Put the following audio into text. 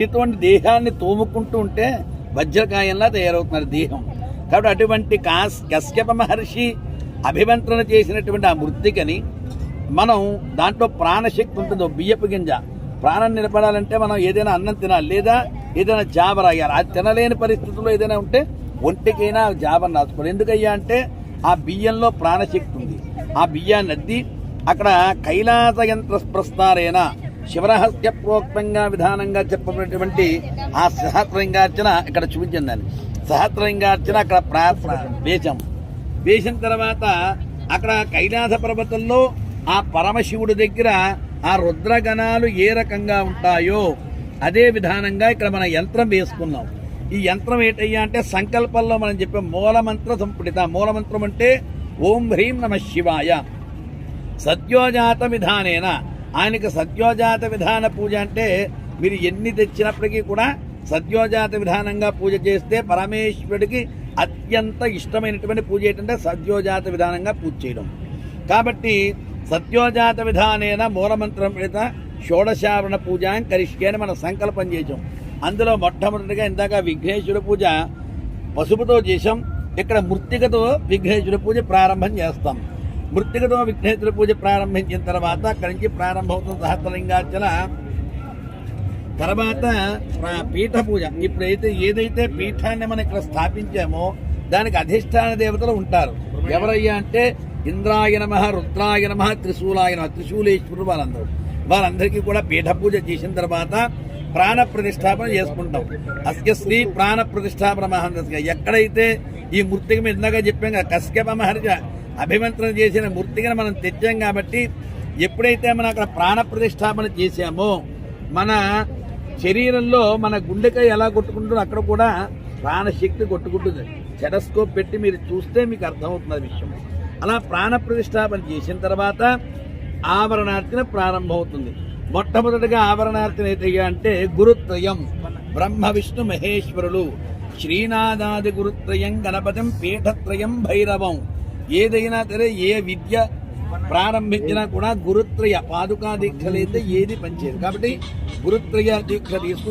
ఇటువంటి దేహాన్ని తోముకుంటూ ఉంటే వజ్రకాయంలా తయారవుతున్నారు దేహం. కాబట్టి అటువంటి కాస్ కశ్యప మహర్షి అభిమంత్రణ చేసినటువంటి ఆ మృతికని మనం దాంట్లో ప్రాణశక్తి ఉంటుందో. బియ్యపు గింజ. ప్రాణం నిలబడాలంటే మనం ఏదైనా అన్నం తినాలి. లేదా ఏదైనా జాబ రాయాలి. అది తినలేని పరిస్థితుల్లో ఏదైనా ఉంటే ఒంటికైనా జాబను రాసుకోవాలి. ఎందుకయ్యా అంటే ఆ బియ్యంలో ప్రాణశక్తి ఉంది. ఆ బియ్యాన్ని అద్ది అక్కడ కైలాస యంత్ర ప్రస్తారేణ శివరహస్య ప్రోక్తంగా విధానంగా చెప్పబడినటువంటి ఆ సహస్రంగార్చన ఇక్కడ చూపించిందని. సహస్రంగార్చన అక్కడ ప్రార్థన వేషం. వేసిన తర్వాత అక్కడ కైలాస పర్వతంలో ఆ పరమశివుడి దగ్గర ఆ రుద్రగణాలు ఏ రకంగా ఉంటాయో అదే విధానంగా ఇక్కడ మన యంత్రం వేసుకున్నాం. ఈ యంత్రం ఏంటయ్యా అంటే సంకల్పంలో మనం చెప్పే మూలమంత్ర సంపుటిత. మూలమంత్రం అంటే ఓం హ్రీం నమ శివాయ. సత్యోజాత విధానేన. ఆయనకి సద్యోజాత విధాన పూజ అంటే మీరు ఎన్ని తెచ్చినప్పటికీ కూడా సద్యోజాత విధానంగా పూజ చేస్తే పరమేశ్వరుడికి అత్యంత ఇష్టమైనటువంటి పూజ ఏంటంటే సద్యోజాత విధానంగా పూజ చేయడం. కాబట్టి సత్యోజాత విధానేన మూలమంత్రం పెడిత షోడశావరణ పూజ కరిష్కే అని మనం సంకల్పం చేసాం అందులో మొట్టమొదటిగా ఇందాక విఘ్నేశ్వర పూజ పసుపుతో చేసాం ఇక్కడ మృతికతో విఘ్నేశ్వర పూజ ప్రారంభం చేస్తాం. మృత్తికతో విఘ్నేశ్వర పూజ ప్రారంభించిన తర్వాత అక్కడి నుంచి ప్రారంభమవుతుంది సహస్రలింగార్చన. తర్వాత పీఠ పూజ. ఇప్పుడైతే ఏదైతే పీఠాన్ని మనం ఇక్కడ స్థాపించామో దానికి అధిష్టాన దేవతలు ఉంటారు. ఎవరయ్యా అంటే ఇంద్రాయ నమ రుద్రాయ నమ త్రిశూలాయ నమ త్రిశూలేశ్వరుడు వాళ్ళందరూ. వాళ్ళందరికీ కూడా పీఠ పూజ చేసిన తర్వాత ప్రాణ ప్రతిష్టాపన చేసుకుంటాం. అస్య శ్రీ ప్రాణ ప్రతిష్టాపన మహందస్గా ఎక్కడైతే ఈ మృతికి మీద ఇందాక చెప్పాం కదా కశ్యప మహర్షి అభిమంత్రణ చేసిన మూర్తిగా మనం తెచ్చాం కాబట్టి ఎప్పుడైతే మనం అక్కడ ప్రాణ ప్రతిష్టాపన చేశామో మన శరీరంలో మన గుండెకాయ ఎలా కొట్టుకుంటుందో అక్కడ కూడా ప్రాణశక్తి కొట్టుకుంటుంది. చెరస్కోప్ పెట్టి మీరు చూస్తే మీకు అర్థమవుతుంది విషయం. అలా ప్రాణ ప్రతిష్టాపన చేసిన తర్వాత ఆవరణార్చన ప్రారంభమవుతుంది. మొట్టమొదటిగా ఆవరణార్చన ఏదయ్యా అంటే గురుత్రయం. బ్రహ్మ విష్ణు మహేశ్వరులు. శ్రీనాథాది గురుత్రయం గణపతిం పీఠత్రయం భైరవం. ఏదైనా సరే ఏ విద్య ప్రారంభించినా కూడా గురుత్రయ పాదుకా దీక్షలైతే ఏది పనిచేయదు. కాబట్టి గురుత్రయ దీక్ష తీసుకు